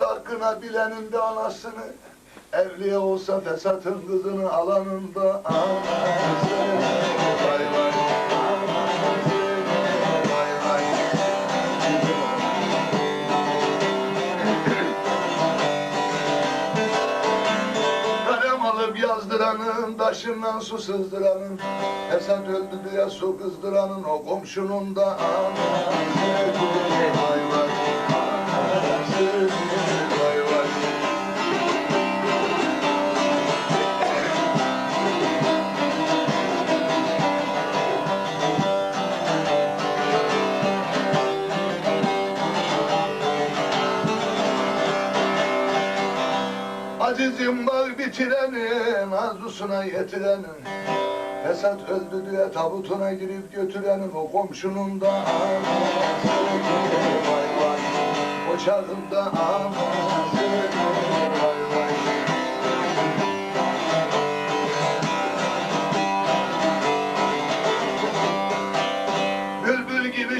ana bilenin de anasını Evliya olsa fesatın kızını alanında anası Vay vay Vay yazdıranın, taşından su sızdıranın Esat öldü diye su kızdıranın, o komşunun da anası Azizim var bitirenin, arzusuna yetirenin. Fesat öldü diye tabutuna girip götürenin. O komşunun da anası Vay vay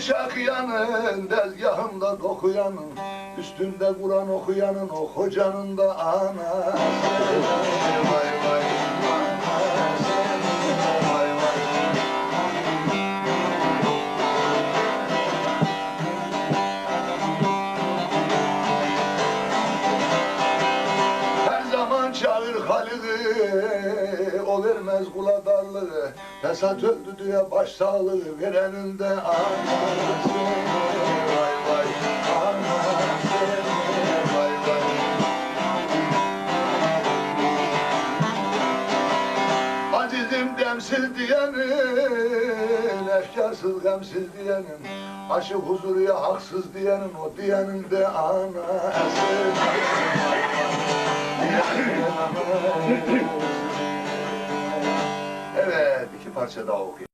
Bülbül gibi şakıyanın, dezgahında dokuyanın Üstünde Kur'an okuyanın, o hocanın da anası. Vay vay, anası Halil'i O vermez kula darlığı Fesat öldü diye baş sağlığı Verenin de anası. Vay vay anası. Azizim demsiz diyenin Efkarsız gamsiz diyenin Aşık huzuruya haksız diyenin O diyenin de anası Evet, iki parça daha okuyalım.